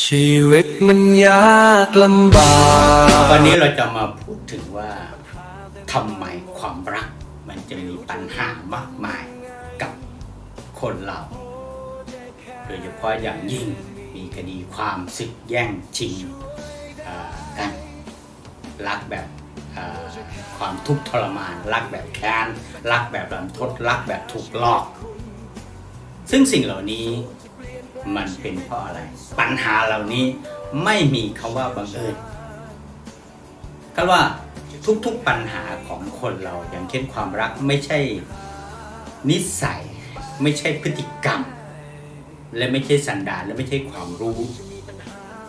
ชีวิตมันยากลำบากวันนี้เราจะมาพูดถึงว่าทำไมความรัก มันจะมีปัญหามากมายกับคนเรา โดยเฉพาะอย่างยิ่งมีคดีความศึกแย่งชิงกันรักแบบความทุกข์ทรมาน รักแบบแค้นรักแบบรันทดรักแบบถูกหลอก ซึ่งสิ่งเหล่านี้ มันเป็นเพราะอะไร ปัญหาเหล่านี้ไม่มีคำว่าบังเอิญก็ว่าทุกๆปัญหาของคนเราอย่างเช่นความรักไม่ใช่นิสัย ไม่ใช่พฤติกรรม และไม่ใช่สันดานและไม่ใช่ความรู้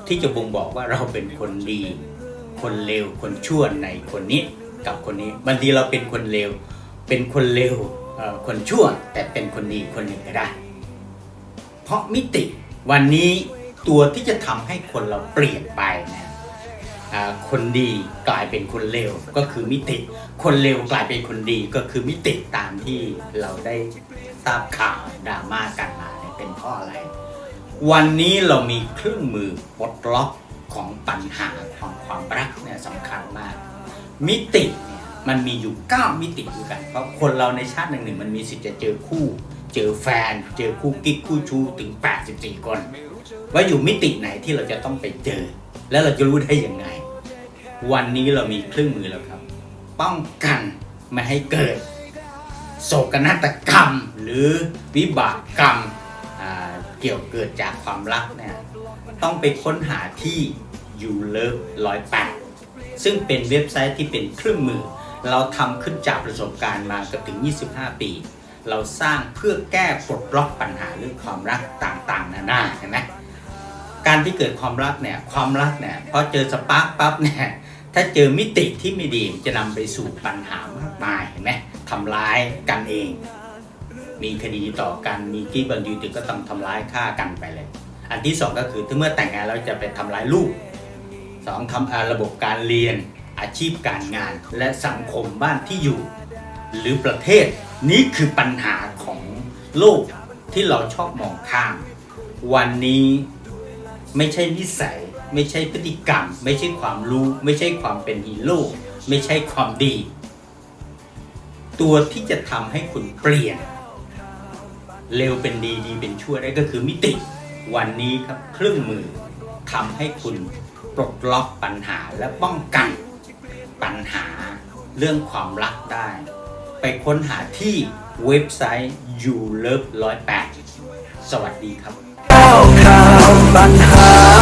ที่จะบ่งบอกว่าเราเป็นคนดี คนเลวคนชั่วในคนนี้กับคนนี้บางทีเราเป็นคนเลวเป็นคนเลวคนชั่วแต่เป็นคนดีคนหนึ่งก็ได้ เพราะมิติวันนี้ตัวที่จะทำให้คนเราเปลี่ยนไปนะคนดีกลายเป็นคนเลวก็คือมิติ คนเลวกลายเป็นคนดีก็คือมิติตามที่เราได้ทราบข่าวดราม่ากันมาเนี่ยเป็นเพราะอะไร วันนี้เรามีเครื่องมือปลดล็อกของปัญหาของความรักเนี่ยสำคัญมาก มิติเนี่ยมันมีอยู่ 9 มิติด้วยกัน เพราะคนเราในชาติหนึ่งหนึ่งมันมีสิทธิ์จะเจอคู่ เจอแฟน เจอคู่กิ๊กคู่ชู้ถึง 84 คน ว่าอยู่มิติไหนที่เราจะต้องไปเจอ แล้วเราจะรู้ได้ยังไง วันนี้เรามีเครื่องมือแล้วครับ ป้องกันไม่ให้เกิด โศกนาฏกรรมหรือวิบากกรรมเกี่ยวเกิดจากความรักเนี่ยต้องไปค้นหาที่ you love 108ซึ่งเป็นเว็บไซต์ที่เป็นเครื่องมือ เราทำขึ้นจากประสบการณ์มาเกือบถึง 25 ปี เราสร้างเพื่อแก้ปลดล็อกปัญหาเรื่องความรักต่างๆ นานาเห็นไหมการที่เกิดความรักเนี่ยความรักเนี่ยพอเจอสปาร์กปั๊บเนี่ยถ้าเจอมิติที่ไม่ดีจะนำไปสู่ปัญหามากมายเห็นไหมทำร้ายกันเอง มีคดีต่อกันมีกี้บันยูติก็ต้องทำร้ายฆ่ากันไปเลย อันที่สองก็คือถ้าเมื่อแต่งงานแล้วจะไปทำร้ายลูกสองทำอ่าระบบการเรียนอาชีพการงานและสังคมบ้านที่อยู่ หรือประเทศ นี่คือปัญหาของโลกที่เราชอบมองข้าม วันนี้ไม่ใช่นิสัย ไม่ใช่พฤติกรรม ไม่ใช่ความรู้ ไม่ใช่ความเป็นฮีโร่ไม่ใช่ความดี ตัวที่จะทำให้คุณเปลี่ยน เร็วเป็นดีดีเป็นชั่วได้ก็คือมิติ วันนี้ครับเครื่องมือทำให้คุณปลดล็อกปัญหาและป้องกันปัญหาเรื่องความรักได้ ไปค้นหาที่เว็บไซต์ you love 108 สวัสดีครับข่าวข่าวปัญหา